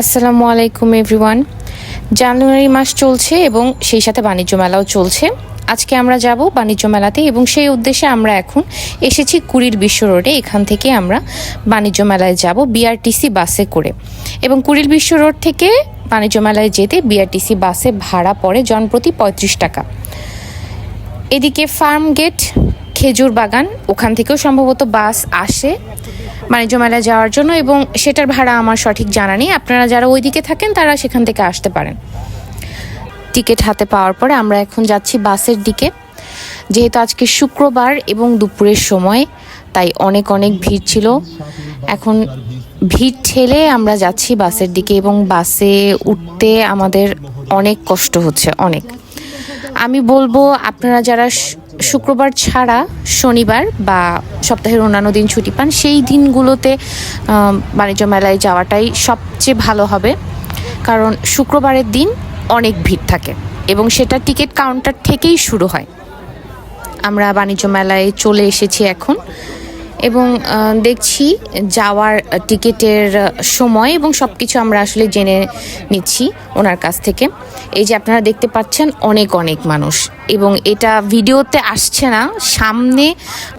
আসসালামু আলাইকুম, এভরিওয়ান। জানুয়ারি মাস চলছে এবং সেই সাথে বাণিজ্য মেলাও চলছে। আজকে আমরা যাব বাণিজ্য মেলাতে এবং সেই উদ্দেশ্যে আমরা এখন এসেছি কুড়ির বিশ্ব রোডে। এখান থেকে আমরা বাণিজ্য মেলায় যাব বিআরটিসি বাসে করে। এবং কুড়িল বিশ্ব রোড থেকে বাণিজ্য মেলায় যেতে বিআরটিসি বাসে ভাড়া পড়ে জনপ্রতি পঁয়ত্রিশ টাকা। এদিকে ফার্ম গেট খেজুর বাগান, ওখান থেকেও সম্ভবত বাস আসে বাণিজ্য মেলায় যাওয়ার জন্য এবং সেটার ভাড়া আমার সঠিক জানা নেই। আপনারা যারা ওইদিকে থাকেন, তারা সেখান থেকে আসতে পারেন। টিকিট হাতে পাওয়ার পরে আমরা এখন যাচ্ছি বাসের দিকে। যেহেতু আজকে শুক্রবার এবং দুপুরের সময়, তাই অনেক অনেক ভিড় ছিল। এখন ভিড় ঠেলে আমরা যাচ্ছি বাসের দিকে এবং বাসে উঠতে আমাদের অনেক কষ্ট হচ্ছে, অনেক। আমি বলব, আপনারা যারা শুক্রবার ছাড়া শনিবার বা সপ্তাহের অন্যান্য দিন ছুটি পান, সেই দিনগুলোতে বাণিজ্য মেলায় যাওয়াটাই সবচেয়ে ভালো হবে। কারণ শুক্রবারের দিন অনেক ভিড় থাকে এবং সেটা টিকিট কাউন্টার থেকেই শুরু হয়। আমরা বাণিজ্য মেলায় চলে এসেছি এখন। এবং দেখছি যাওয়ার টিকিটের সময় এবং সব কিছু আমরা আসলে জেনে নিচ্ছি ওনার কাছ থেকে। এই যে আপনারা দেখতে পাচ্ছেন অনেক অনেক মানুষ এবং এটা ভিডিওতে আসছে না। সামনে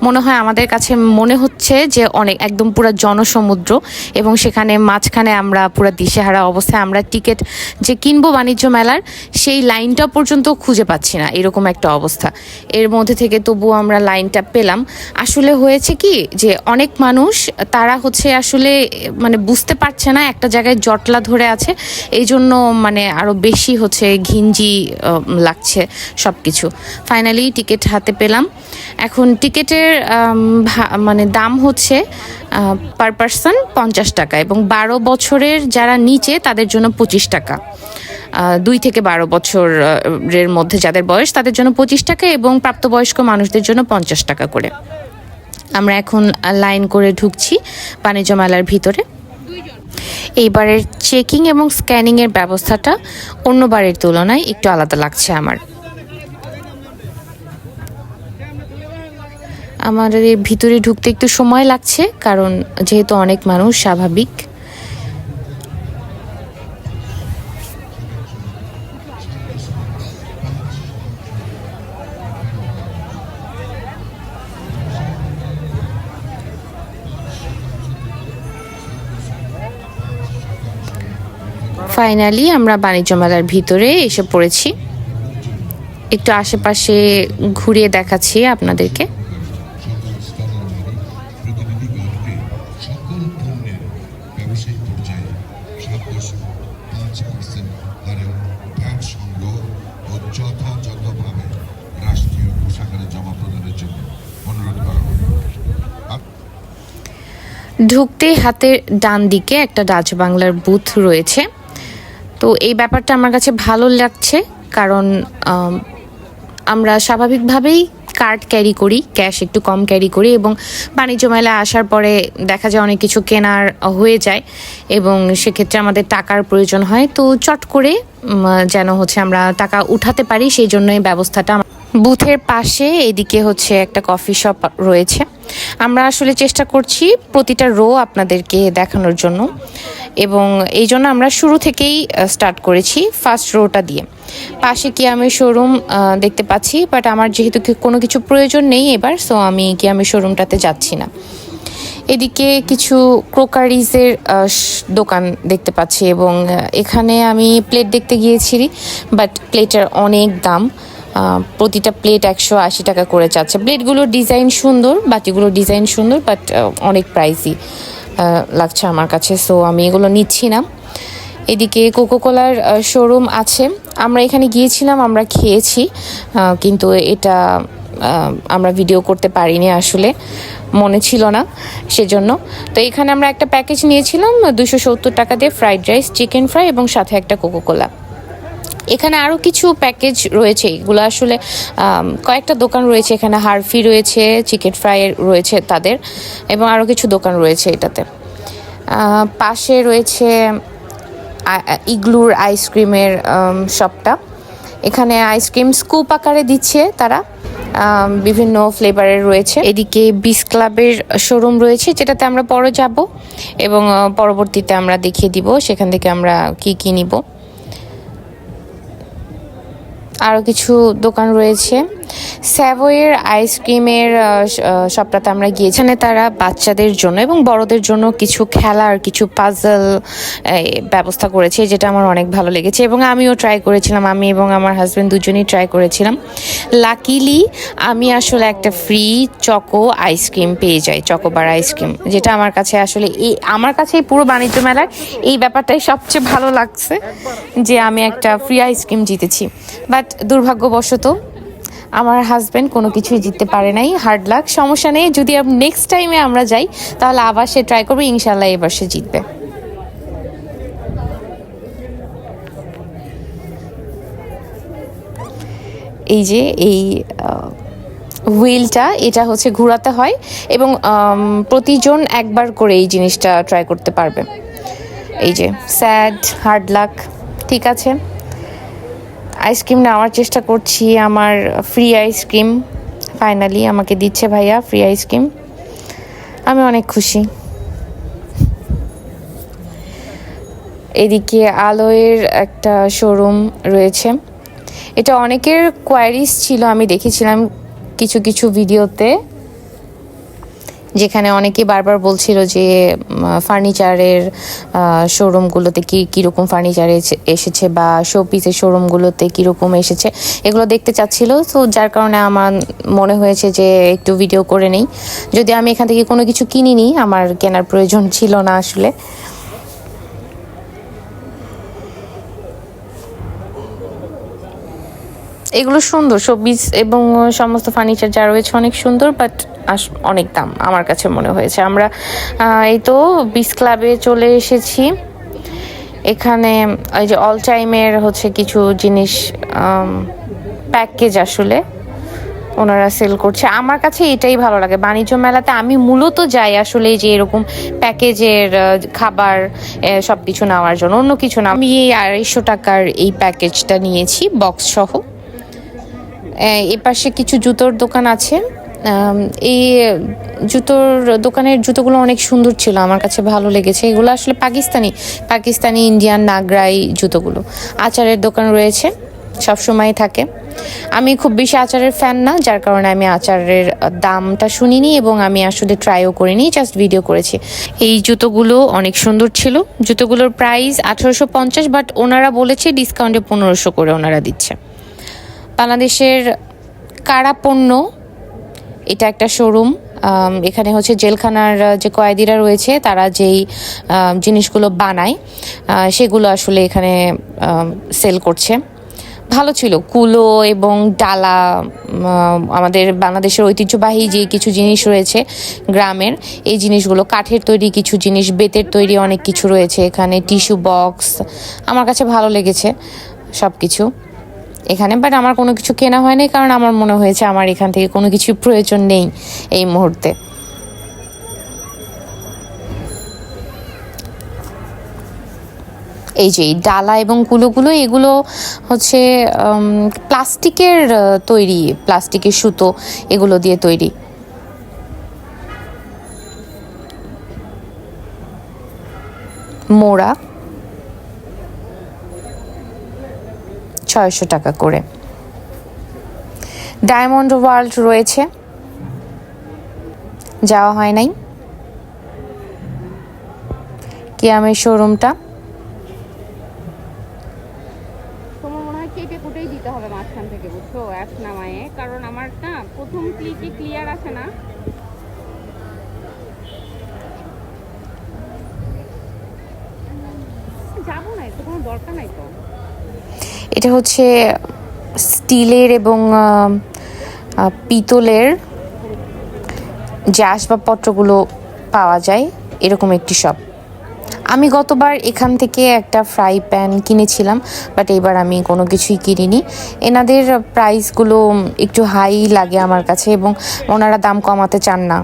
মনে হয় আমাদের কাছে মনে হচ্ছে যে অনেক, একদম পুরো জনসমুদ্র এবং সেখানে মাঝখানে আমরা পুরো দিশেহারা অবস্থায় আমরা টিকিট যে কিনবো বাণিজ্য মেলার সেই লাইনটা পর্যন্ত খুঁজে পাচ্ছি না, এরকম একটা অবস্থা। এর মধ্যে থেকে তবুও আমরা লাইনটা পেলাম। আসলে হয়েছে কি যে অনেক মানুষ, তারা হচ্ছে আসলে মানে বুঝতে পারছে না একটা জায়গায় জটলা ধরে আছে, এই জন্য মানে আরও বেশি হচ্ছে ঘিঞ্জি লাগছে সব কিছু ফাইনালি টিকিট হাতে পেলাম। এখন টিকিটের মানে দাম হচ্ছে পার পার্সন পঞ্চাশ টাকা এবং বারো বছরের যারা নিচে তাদের জন্য পঁচিশ টাকা। দুই থেকে বারো বছরের মধ্যে যাদের বয়স তাদের জন্য পঁচিশ টাকা এবং প্রাপ্তবয়স্ক মানুষদের জন্য পঞ্চাশ টাকা করে। আমরা এখন লাইন করে ঢুকছি বাণিজ্য মেলার ভিতরে। এইবারের চেকিং এবং স্ক্যানিংয়ের ব্যবস্থাটা অন্যবারের তুলনায় একটু আলাদা লাগছে আমার। আমাদের ভিতরে ঢুকতে একটু সময় লাগছে, কারণ যেহেতু অনেক মানুষ স্বাভাবিক। ফাইনালি আমরা বাণিজ্য মেলার ভিতরে এসে পড়েছি। একটু আশেপাশে ঘুরিয়ে দেখাচ্ছি আপনাদেরকে। ঢুকতে হাতের ডান দিকে একটা ডাচ বাংলার বুথ রয়েছে। তো এই ব্যাপারটা আমার কাছে ভালো লাগছে, কারণ আমরা স্বাভাবিকভাবেই কার্ড ক্যারি করি, ক্যাশ একটু কম ক্যারি করি এবং বাণিজ্য মেলায় আসার পরে দেখা যায় অনেক কিছু কেনার হয়ে যায় এবং সেক্ষেত্রে আমাদের টাকার প্রয়োজন হয়। তো চট করে যেন হচ্ছে আমরা টাকা উঠাতে পারি, সেই জন্য এই ব্যবস্থাটা বুথের পাশে এদিকে হচ্ছে একটা কফি শপ রয়েছে। আমরা আসলে চেষ্টা করছি প্রতিটা রো আপনাদেরকে দেখানোর জন্য। এবং এই জন্য আমরা শুরু থেকেই স্টার্ট করেছি ফার্স্ট রোটা দিয়ে। পাশে কি আমি শোরুম দেখতে পাচ্ছি বাট আমার যেহেতু কোনো কিছু প্রয়োজন নেই এবার সো আমি কি আমি শোরুমটাতে যাচ্ছি না। এদিকে কিছু ক্রোকারিজের দোকান দেখতে পাচ্ছি এবং এখানে আমি প্লেট দেখতে গিয়েছি বাট প্লেটের অনেক দাম। প্রতিটা প্লেট একশো আশি টাকা করে যাচ্ছে। প্লেটগুলোর ডিজাইন সুন্দর, বাটিগুলোর ডিজাইন সুন্দর বাট অনেক প্রাইসই লাগছে আমার কাছে। সো আমি এগুলো নিচ্ছি না। এদিকে কোকোকোলার শোরুম আছে। আমরা এখানে গিয়েছিলাম, আমরা খেয়েছি কিন্তু এটা আমরা ভিডিও করতে পারিনি আসলে। মনে ছিল না সেজন্য। তো এখানে আমরা একটা প্যাকেজ নিয়েছিলাম, দুশো সত্তর টাকা দিয়ে ফ্রাইড রাইস চিকেন ফ্রাই এবং সাথে একটা কোকোকোলা এখানে আরও কিছু প্যাকেজ রয়েছে, এগুলো আসলে কয়েকটা দোকান রয়েছে এখানে হারফি রয়েছে, চিকেন ফ্রাই রয়েছে তাদের, এবং আরও কিছু দোকান রয়েছে এটাতে। পাশে রয়েছে ইগলুর আইসক্রিমের শপটা। এখানে আইসক্রিম স্কুপ আকারে দিচ্ছে তারা বিভিন্ন ফ্লেভারের রয়েছে। এদিকে বিস ক্লাবের শোরুম রয়েছে, যেটাতে আমরা পরে যাব, এবং পরবর্তীতে আমরা দেখিয়ে দিব, সেখান থেকে আমরা কি কি নিব। আরও কিছু দোকান রয়েছে। স্যাভোয়ের আইসক্রিমের শপটাতে আমরা গিয়ে এখানে তারা বাচ্চাদের জন্য এবং বড়দের জন্য কিছু খেলার কিছু পাজল ব্যবস্থা করেছে, যেটা আমার অনেক ভালো লেগেছে। এবং আমিও ট্রাই করেছিলাম। আমি এবং আমার হাজব্যান্ড দুজনেই ট্রাই করেছিলাম। লাকিলি আমি আসলে একটা ফ্রি চকো আইসক্রিম পেয়ে যাই চকোবার আইসক্রিম যেটা আমার কাছে আসলে এই, আমার কাছে এই পুরো বাণিজ্য মেলার এই ব্যাপারটাই সবচেয়ে ভালো লাগছে যে আমি একটা ফ্রি আইসক্রিম জিতেছি। বাট দুর্ভাগ্যবশত আমার হাজব্যান্ড কোনো কিছুই জিততে পারে নাই। হার্ড লাক সমস্যা নেই। যদি নেক্সট টাইমে আমরা যাই, তাহলে আবার সে ট্রাই করবে ইনশাল্লাহ এবার সে জিতবে। এই যে, এই হুইলটা এটা হচ্ছে ঘোরাতে হয় এবং প্রতিজন একবার করে এই জিনিসটা ট্রাই করতে পারবে। এই যে স্যাড হার্ড লাক ঠিক আছে? আইসক্রিম নেওয়ার চেষ্টা করছি, আমার ফ্রি আইসক্রিম ফাইনালি আমাকে দিচ্ছে ভাইয়া ফ্রি আইসক্রিম আমি অনেক খুশি। এদিকে আলোয়ের একটা শোরুম রয়েছে। এটা অনেকের কোয়ারিস ছিল, আমি দেখেছিলাম কিছু কিছু ভিডিওতে যেখানে অনেকে বারবার বলছিল যে ফার্নিচারের শোরুমগুলোতে কী, কীরকম ফার্নিচার এসেছে বা শো পিসের শোরুমগুলোতে কীরকম এসেছে, এগুলো দেখতে চাচ্ছিল। তো যার কারণে আমার মনে হয়েছে যে, একটু ভিডিও করে নেই। যদি আমি এখান থেকে কোনো কিছু কিনিনি, আমার কেনার প্রয়োজন ছিল না আসলে। এগুলো সুন্দর শোপিস এবং সমস্ত ফার্নিচার যা রয়েছে অনেক সুন্দর বাট আস অনেক দাম আমার কাছে মনে হয়েছে। আমরা এই তো বিস ক্লাবে চলে এসেছি। এখানে ওই যে অল টাইমের হচ্ছে কিছু জিনিস প্যাকেজ আসলে ওনারা সেল করছে। আমার কাছে এটাই ভালো লাগে। বাণিজ্য মেলাতে আমি মূলত যাই আসলে যে এরকম প্যাকেজের খাবার সব কিছু নেওয়ার জন্য। অন্য কিছু না। আমি এই আড়াইশো টাকার এই প্যাকেজটা নিয়েছি বক্স সহ। এ পাশে কিছু জুতোর দোকান আছে। এই জুতোর দোকানের জুতোগুলো অনেক সুন্দর ছিল, আমার কাছে ভালো লেগেছে। এগুলো আসলে পাকিস্তানি পাকিস্তানি, ইন্ডিয়ান, নাগরাই জুতোগুলো। আচারের দোকান রয়েছে সবসময় থাকে। আমি খুব বেশি আচারের ফ্যান না, যার কারণে আমি আচারের দামটা শুনিনি এবং আমি আসলে ট্রাইও করিনি জাস্ট ভিডিও করেছি। এই জুতোগুলো অনেক সুন্দর ছিল। জুতোগুলোর প্রাইস আঠারোশো পঞ্চাশ বাট ওনারা বলেছে ডিসকাউন্টে পনেরোশো করে ওনারা দিচ্ছে। বাংলাদেশের কারা পণ্য? এটা একটা শোরুম এখানে হচ্ছে জেলখানার যে কয়েদিরা রয়েছে, তারা যেই জিনিসগুলো বানায় সেগুলো আসলে এখানে সেল করছে। ভালো ছিল। কুলো এবং ডালা আমাদের বাংলাদেশের ঐতিহ্যবাহী যে কিছু জিনিস রয়েছে গ্রামের, এই জিনিসগুলো, কাঠের তৈরি কিছু জিনিস, বেতের তৈরি অনেক কিছু রয়েছে এখানে, টিস্যু বক্স, আমার কাছে ভালো লেগেছে সব কিছু এখানে বাট আমার কোনো কিছু কেনা হয়নি, কারণ আমার মনে হয়েছে আমার এখান থেকে কোনো কিছু প্রয়োজন নেই এই মুহূর্তে। এই যে ডালা এবং কুলোগুলো, এগুলো হচ্ছে প্লাস্টিকের তৈরি, প্লাস্টিকের সুতো এগুলো দিয়ে তৈরি। মোড়া। ছয়শো টাকা করে। ডায়মন্ড ওয়ার্ল্ড রয়েছে। যাওয়া হয় নাই। কিয়ামের শোরুমটা। কেটে কুটেই দিতে হবে মাঝখান থেকে, বুঝছ? অ্যাপস নামায়ে। কারণ আমার না প্রথম ক্লিকে ক্লিয়ার আসে না। যাব না তো কোনো দরকার নাই তো। এটা হচ্ছে স্টিলের এবং পিতলের যে আসবাবপত্রগুলো পাওয়া যায়, এরকম একটি শপ আমি গতবার এখান থেকে একটা ফ্রাই প্যান কিনেছিলাম বাট এবার আমি কোনো কিছুই কিনিনি। এনাদের প্রাইসগুলো একটু হাই লাগে আমার কাছে এবং ওনারা দাম কমাতে চান না।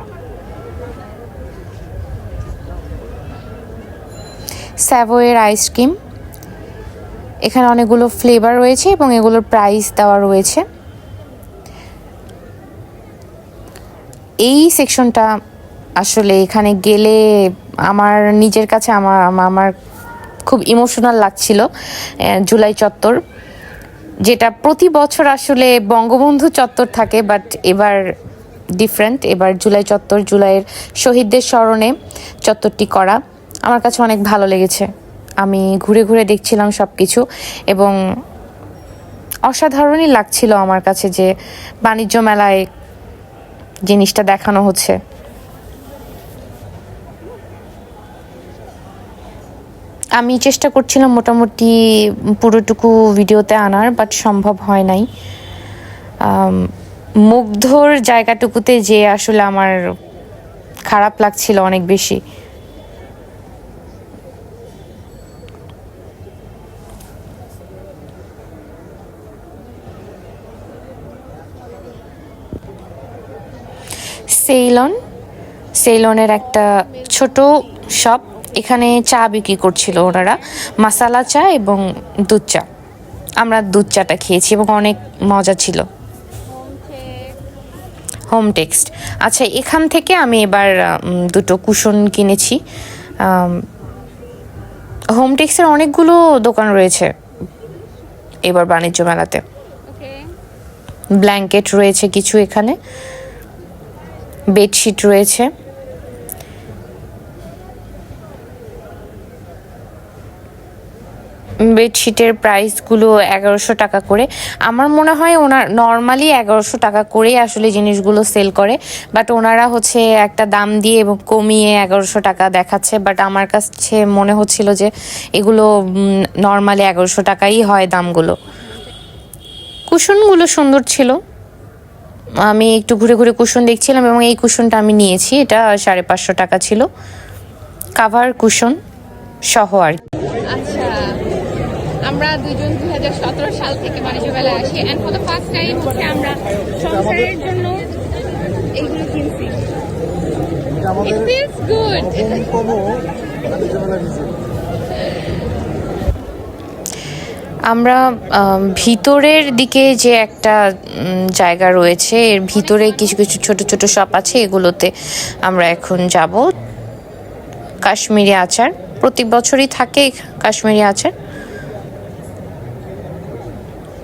স্যাভোয়ের আইসক্রিম এখানে অনেকগুলো ফ্লেভার রয়েছে এবং এগুলোর প্রাইস দেওয়া রয়েছে। এই সেকশনটা আসলে এখানে গেলে আমার নিজের কাছে আমার আমার খুব ইমোশনাল লাগছিল জুলাই চত্বর। যেটা প্রতি বছর আসলে বঙ্গবন্ধু চত্বর থাকে বাট এবার ডিফারেন্ট এবার জুলাই চত্বর, জুলাইয়ের শহীদদের স্মরণে চত্বরটি করা। আমার কাছে অনেক ভালো লেগেছে। আমি ঘুরে ঘুরে দেখছিলাম সব কিছু এবং অসাধারণই লাগছিল আমার কাছে যে বাণিজ্য মেলায় জিনিসটা দেখানো হচ্ছে। আমি চেষ্টা করছিলাম মোটামুটি পুরোটুকু ভিডিওতে আনার বাট সম্ভব হয় নাই। মুগ্ধর জায়গাটুকুতে যে আসলে আমার খারাপ লাগছিল অনেক বেশি। সেইলন সেইলনের একটা ছোট শপ এখানে চা বিক্রি করছিল ওনারা। মাসালা চা এবং দুধ চা। আমরা দুধ চাটা খেয়েছি এবং অনেক মজা ছিল। হোম টেক্সট আচ্ছা এখান থেকে আমি এবার দুটো কুশন কিনেছি। হোম টেক্সের অনেকগুলো দোকান রয়েছে এবার বাণিজ্য মেলাতে। ব্ল্যাঙ্কেট রয়েছে কিছু এখানে। বেডশিট রয়েছে। বেডশিটের প্রাইসগুলো এগারোশো টাকা করে। আমার মনে হয় ওনার, নর্মালি এগারোশো টাকা করেই আসলে জিনিসগুলো সেল করে, বাট ওনারা হচ্ছে একটা দাম দিয়ে এবং কমিয়ে এগারোশো টাকা দেখাচ্ছে। বাট আমার কাছে মনে হচ্ছিল যে এগুলো নর্মালি এগারোশো টাকাই হয় দামগুলো। কুশনগুলো সুন্দর ছিল। আমি একটু ঘুরে ঘুরে কুশন দেখছিলাম এবং এই কুশনটা আমি নিয়েছি। এটা সাড়ে পাঁচশো টাকা ছিল। কাভার কুশন সহ আর কি। আচ্ছা আমরা দুজন দুই হাজার সতেরো সাল থেকে বাণিজ্য মেলায় আসি। And for the first time হচ্ছে আমরা সংসারের জন্য এইগুলো কিনছি। ইট ফিলস গুড আমরা ভিতরের দিকে যে একটা জায়গা রয়েছে, এর ভিতরে কিছু কিছু ছোট ছোট শপ আছে, এগুলোতে আমরা এখন যাব। কাশ্মীরি আচার, প্রতি বছরই থাকে কাশ্মীরি আচার।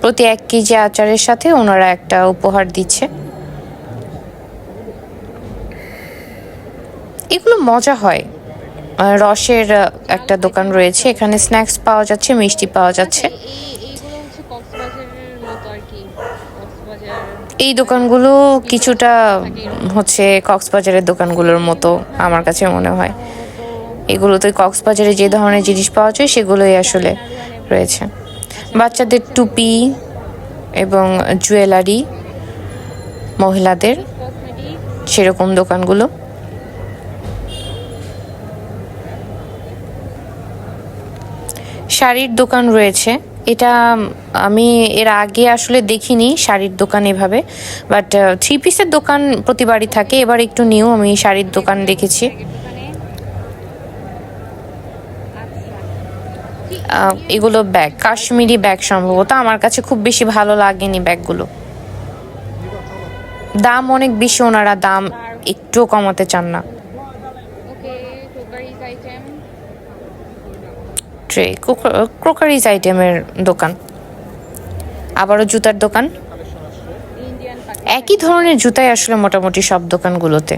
প্রতি এক কেজি আচারের সাথে ওনারা একটা উপহার দিচ্ছে। এগুলো মজা হয়। রসের একটা দোকান রয়েছে। এখানে স্ন্যাক্স পাওয়া যাচ্ছে, মিষ্টি পাওয়া যাচ্ছে। এই দোকানগুলো কিছুটা হচ্ছে কক্সবাজারের দোকানগুলোর মতো, আমার কাছে মনে হয়। এগুলোতে কক্সবাজারে যে ধরনের জিনিস পাওয়া যায়, সেগুলোই আসলে রয়েছে। বাচ্চাদের টুপি এবং জুয়েলারি মহিলাদের, সেরকম দোকানগুলো। শাড়ির দোকান রয়েছে। এটা আমি এর আগে আসলে দেখিনি শাড়ির দোকান এভাবে বাট থ্রি পিসের দোকান প্রতিবারই থাকে। এবার একটু নিউ, আমি শাড়ির দোকান দেখেছি। এগুলো ব্যাগ, কাশ্মীরি ব্যাগ সম্ভবত। আমার কাছে খুব বেশি ভালো লাগেনি ব্যাগগুলো। দাম অনেক বেশি, ওনারা দাম একটুও কমাতে চান না। ট্রে ক্রোকারিজ আইটেমের দোকান। আবারও জুতার দোকান। একই ধরনের জুতাই আসলে মোটামুটি সব দোকানগুলোতে।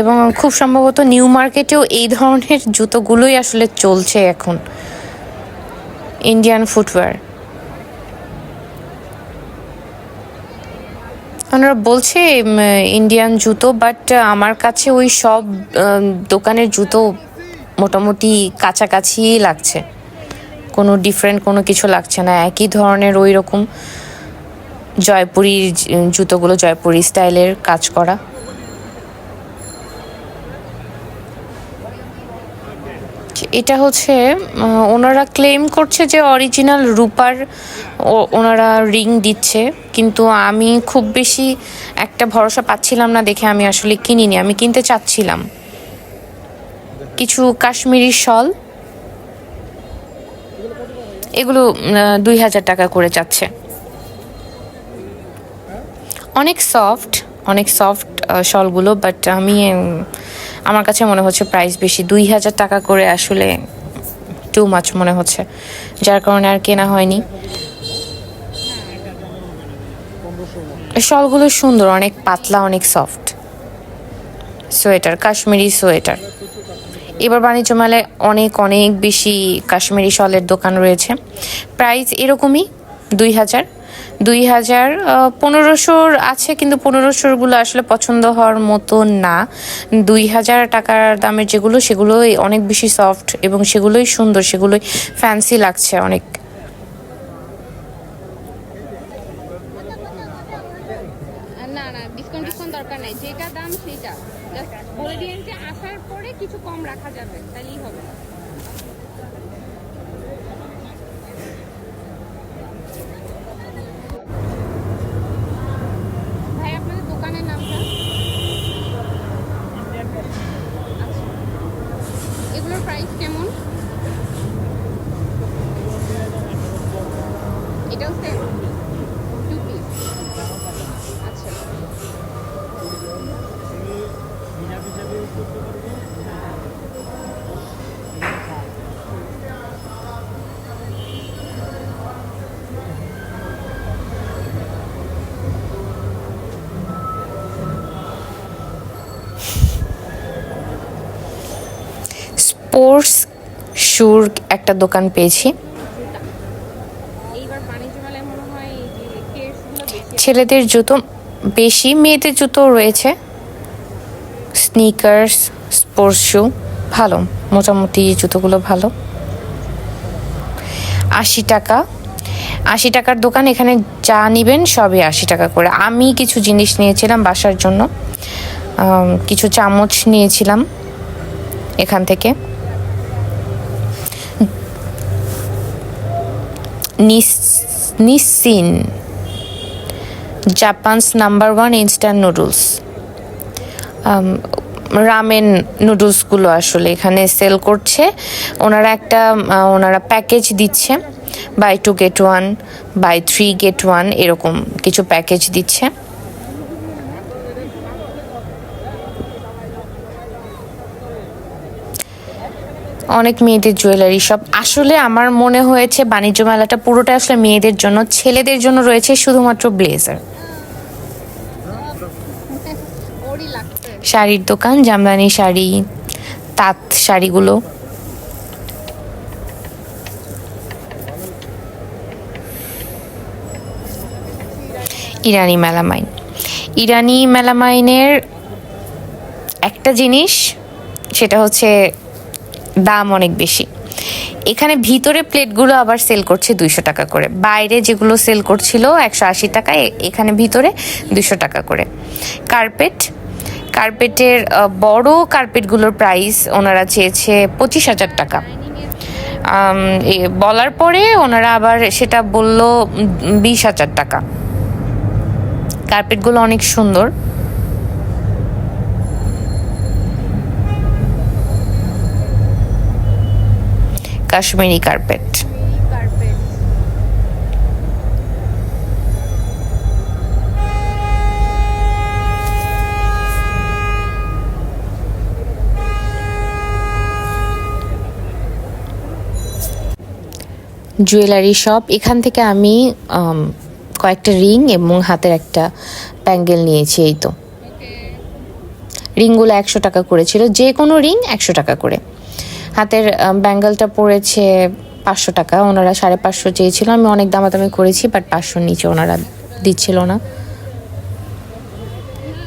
এবং খুব সম্ভবত নিউ মার্কেটেও এই ধরনের জুতোগুলোই আসলে চলছে এখন। Indian footwear. ওনারা বলছে ইন্ডিয়ান জুতো, বাট আমার কাছে ওই সব দোকানের জুতো মোটামুটি কাছাকাছি লাগছে। কোনো ডিফারেন্ট কোনো কিছু লাগছে না। একই ধরনের ওই রকম জয়পুরি জুতোগুলো, জয়পুরি স্টাইলের কাজ করা। এটা হচ্ছে ওনারা ক্লেম করছে যে অরিজিনাল রূপার ওনারা রিং দিচ্ছে। কিন্তু আমি খুব বেশি একটা ভরসা পাচ্ছিলাম না দেখে আমি আসলে কিনিনি। আমি কিনতে চাচ্ছিলাম। কিছু কাশ্মীরি শল। এগুলো দুই হাজার টাকা করে যাচ্ছে। অনেক সফট অনেক সফট শলগুলো বাট আমি আমার কাছে মনে হচ্ছে প্রাইস বেশি। দুই হাজার টাকা করে আসলে টু মাছ মনে হচ্ছে। যার কারণে আর কেনা হয়নি। শলগুলো সুন্দর, অনেক পাতলা, অনেক সফট সোয়েটার, কাশ্মীরি সোয়েটার। এবার বাণিজ্য মেলায় অনেক অনেক বেশি কাশ্মীরি শলের দোকান রয়েছে। প্রাইস এরকমই, দুই হাজার। দুই হাজার পনেরোশোর আছে কিন্তু পনেরোশোরগুলো আসলে পছন্দ হওয়ার মতো না। দুই হাজার টাকার দামের যেগুলো, সেগুলোই অনেক বেশি সফট এবং সেগুলোই সুন্দর, সেগুলোই ফ্যান্সি লাগছে অনেক। স্পোর্টস শুর একটা দোকান পেয়েছি। ছেলেদের জুতো বেশি মেয়েদের জুতো রয়েছে। স্নিকার্স স্পোর্টস শু ভালো মোটামুটি জুতোগুলো ভালো। আশি টাকা। আশি টাকার দোকান এখানে যা নিবেন সবই আশি টাকা করে। আমি কিছু জিনিস নিয়েছিলাম বাসার জন্য। কিছু চামচ নিয়েছিলাম এখান থেকে। Nissin. Japan's number one instant noodles. Ramen নুডলসগুলো আসলে এখানে সেল করছে। ওনারা একটা ওনারা প্যাকেজ দিচ্ছে। Buy two get one, buy three get one, এরকম কিছু প্যাকেজ দিচ্ছে। অনেক মেয়েদের জুয়েলারি শপ আসলে আমার মনে হয়েছে বাণিজ্য মেলাটা পুরোটা আসলে মেয়েদের জন্য, ছেলেদের জন্য রয়েছে শুধুমাত্র ব্লেজার শাড়ির দোকান, জামদানি শাড়ি, তাঁত শাড়িগুলো। ইরানি মেলামাইন। ইরানি মেলামাইনের একটা জিনিস, সেটা হচ্ছে দাম অনেক বেশি। এখানে ভিতরে প্লেটগুলো আবার সেল করছে দুইশো টাকা করে। বাইরে যেগুলো সেল করছিল একশো আশি টাকায়, এখানে ভিতরে দুশো টাকা করে। কার্পেট, কার্পেটের বড় কার্পেটগুলোর প্রাইস ওনারা চেয়েছে পঁচিশ হাজার টাকা। বলার পরে ওনারা আবার সেটা বলল বিশ হাজার টাকা। কার্পেটগুলো অনেক সুন্দর। কাশ্মীরি কার্পেট জুয়েলারি শপ এখান থেকে আমি কয়েকটা রিং এবং হাতের একটা ব্যাঙ্গেল নিয়েছি, এই তো। রিংগুলো একশো টাকা করেছিল যে কোনো রিং একশো টাকা করে। হাতের ব্যাঙ্গেলটা পড়েছে পাঁচশো টাকা, ওনারা সাড়ে পাঁচশো চেয়েছিল। আমি অনেক দামাদামি করেছি বাট পাঁচশোর নিচে ওনারা দিচ্ছিল না।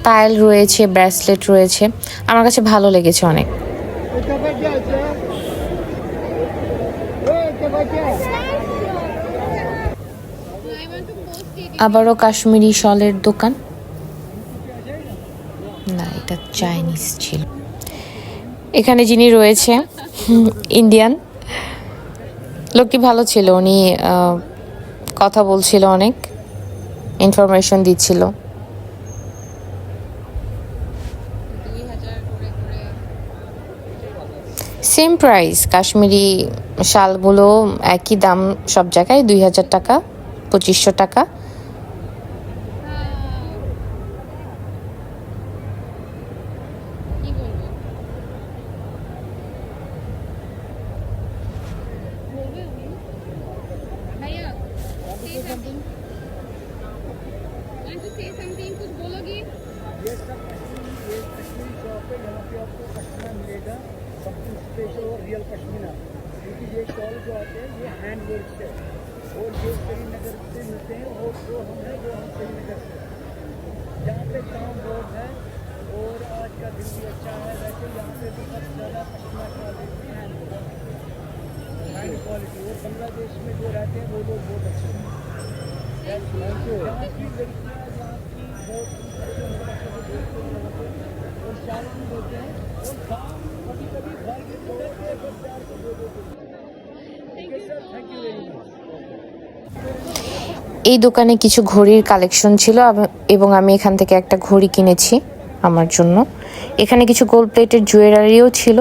পায়েল রয়েছে ব্রেসলেট রয়েছে। আমার কাছে ভালো লেগেছে অনেক। আবারও কাশ্মীরি শলের দোকান। না, এটা চাইনিজ ছিল। এখানে যিনি রয়েছে ইন্ডিয়ান। লোকটি ভালো ছিল, উনি কথা বলছিল অনেক ইনফরমেশন দিচ্ছিল। সেম প্রাইস কাশ্মীরি শালগুলো একই দাম সব জায়গায়, দুই হাজার টাকা, পঁচিশশো টাকা। क्वालिटी हैंड हैंड क्वालिटी और बांग्लादेश में जो रहते हैं वो लोग बहुत अच्छे हैं यहाँ की लड़कियाँ यहाँ की बहुत और चार भी देते हैं और काम कभी कभी घर के थोड़े से पर चार को दे देते हैं ठीक है sir thank you very much এই দোকানে কিছু ঘড়ির কালেকশন ছিল আব- এবং আমি এখান থেকে একটা ঘড়ি কিনেছি আমার জন্য এখানে কিছু গোল্ড প্লেটের জুয়েলারিও ছিল।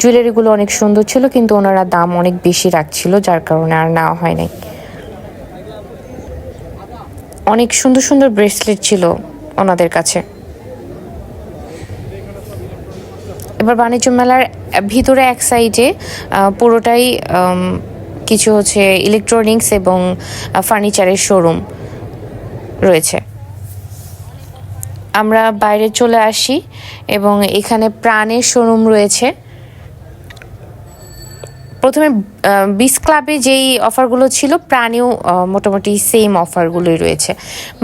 জুয়েলারিগুলো অনেক সুন্দর ছিল, কিন্তু ওনারা দাম অনেক বেশি রাখছিল, যার কারণে আর নেওয়া হয় নাই। অনেক সুন্দর সুন্দর ব্রেসলেট ছিল ওনাদের কাছে। এবার বাণিজ্য মেলার ভিতরে এক সাইডে পুরোটাই কিছু হচ্ছে ইলেকট্রনিক্স এবং ফার্নিচারের শোরুম রয়েছে। আমরা বাইরে চলে আসি এবং এখানে প্রাণের শোরুম রয়েছে। প্রথমে বিস ক্লাবে যেই অফারগুলো ছিল, প্রাণেও মোটামুটি সেম অফারগুলোই রয়েছে।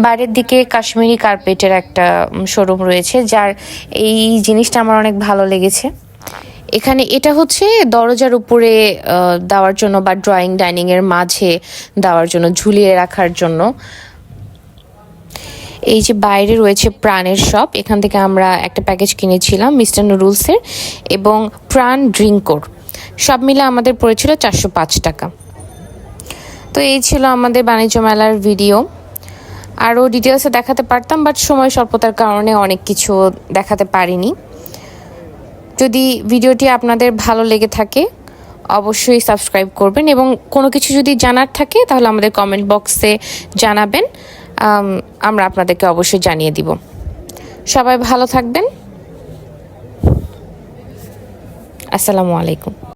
বাইরের দিকে কাশ্মীরি কার্পেটের একটা শোরুম রয়েছে, যার এই জিনিসটা আমার অনেক ভালো লেগেছে। এখানে এটা হচ্ছে দরজার উপরে দেওয়ার জন্য বা ড্রয়িং ডাইনিংয়ের মাঝে দেওয়ার জন্য, ঝুলিয়ে রাখার জন্য। এই যে বাইরে রয়েছে প্রাণের শপ, এখান থেকে আমরা একটা প্যাকেজ কিনেছিলাম মিস্টার নুডলসের এবং প্রাণ ড্রিঙ্কোর। সব মিলে আমাদের পড়েছিল চারশো পাঁচ টাকা। তো এই ছিল আমাদের বাণিজ্য মেলার ভিডিও। আরও ডিটেলসে দেখাতে পারতাম বাট সময় স্বল্পতার কারণে অনেক কিছু দেখাতে পারিনি। যদি ভিডিওটি আপনাদের ভালো লেগে থাকে, অবশ্যই সাবস্ক্রাইব করবেন এবং কোনো কিছু যদি জানার থাকে, তাহলে আমাদের কমেন্ট বক্সে জানাবেন। আমরা আপনাদেরকে অবশ্যই জানিয়ে দিব। সবাই ভালো থাকবেন। আসসালামু আলাইকুম।